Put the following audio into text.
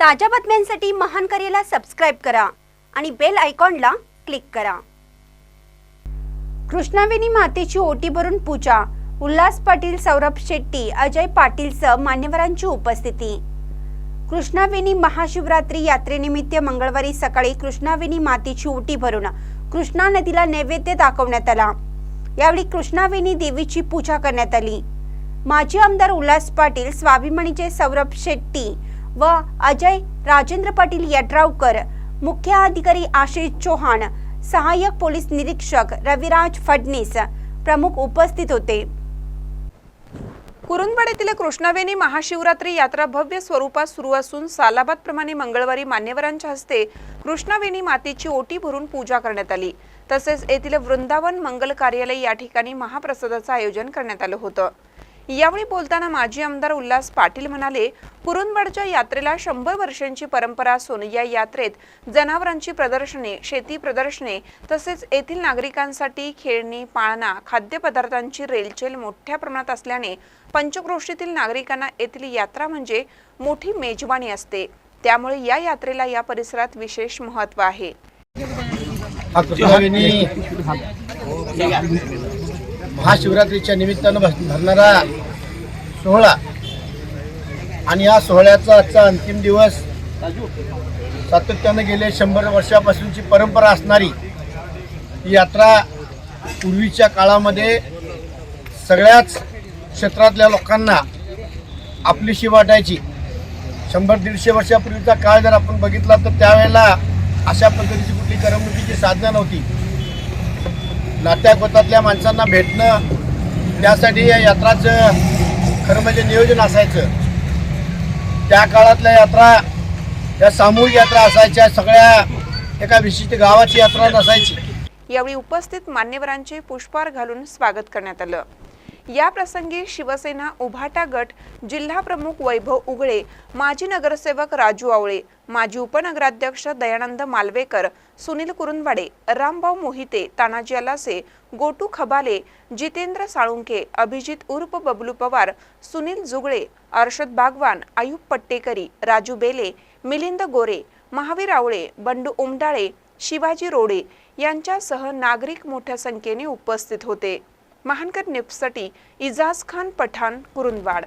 ताज्या बातम्यांसाठी महान करेला सबस्क्राईब करा आणि बेल आयकॉनला क्लिक करा. कृष्णावेणी मातेची ओटी भरून पूजा. उल्हास पाटील सौरभ शेट्टी अजय पाटीलसह मान्यवरांची उपस्थिती. कृष्णावेणी महाशिवरात्री यात्रेनिमित्त मंगळवारी सकाळी कृष्णावेणी मातेची ओटी भरून कृष्णा नदीला नैवेद्य दाखवण्यात आला. यावेळी कृष्णावेणी देवीची पूजा करण्यात आली. माजी आमदार उल्हास पाटील स्वाभिमानीचे सौरभ शेट्टी व अजय राजेंद्र पाटील यड्रावकर मुख्य अधिकारी आशिष चौहान सहाय्यक पोलीस निरीक्षक रविराज फडणीस प्रमुख उपस्थित होते. कुरुंदवाड येथील महाशिवरात्री यात्रा भव्य स्वरूपात सुरू असून सालाबादप्रमाणे मंगळवारी मान्यवरांच्या हस्ते कृष्णावेणी मातेची ओटी भरून पूजा करण्यात आली. तसेच येथील वृंदावन मंगल कार्यालय या ठिकाणी महाप्रसादाचं आयोजन करण्यात आलं होतं. यावेळी बोलताना माजी आमदार उल्हास पाटील म्हणाले कुरुंदवाडच्या यात्रेला शंभर वर्षांची परंपरा असून या यात्रेत जनावरांची प्रदर्शने शेती प्रदर्शने तसेच येथील नागरिकांसाठी खेळणी पाळणा खाद्यपदार्थांची रेलचेल मोठ्या प्रमाणात असल्याने पंचक्रोशीतील नागरिकांना येथील यात्रा म्हणजे मोठी मेजवानी असते. त्यामुळे या यात्रेला या परिसरात विशेष महत्त्व आहे. महाशिवरात्रीच्या निमित्तानं भरणारा सोहळा. आणि या सोहळ्याचा आजचा अंतिम दिवस सातत्यानं गेले शंभर वर्षापासूनची परंपरा असणारी ही यात्रा पूर्वीच्या काळामध्ये सगळ्याच क्षेत्रातल्या लोकांना आपलीशी वाटायची. शंभर दीडशे वर्षापूर्वीचा काळ जर आपण बघितला तर त्यावेळेला अशा पद्धतीची कुठली करमणुकीची साधनं नव्हती. नात्यागोतातल्या माणसांना भेटणं त्यासाठी या यात्राचं खरं म्हणजे नियोजन असायचं. त्या काळातल्या यात्रा या सामूहिक यात्रा असायच्या सगळ्या एका विशिष्ट गावाची यात्रा नसायची. यावेळी उपस्थित मान्यवरांचे पुष्पहार घालून स्वागत करण्यात आलं. या प्रसंगी शिवसेना उभाटा गट जिल्हा प्रमुख वैभव उघळे माजी नगरसेवक राजू आवळे माजी उपनगराध्यक्ष दयानंद मालवेकर सुनील कुरुंदवाडे रामभाऊ मोहिते तानाजी अलासे गोटू खबाले जितेंद्र साळुंके अभिजित उर्फ बबलू पवार सुनील जुगळे अर्षद बागवान आयुब पट्टेकरी राजू बेले मिलिंद गोरे महावीर आवळे बंडू उमडाळे शिवाजी रोडे यांच्यासह नागरिक मोठ्या संख्येने उपस्थित होते. महानकर निप्ससाठी इजाज खान पठाण कुरुंदवाड.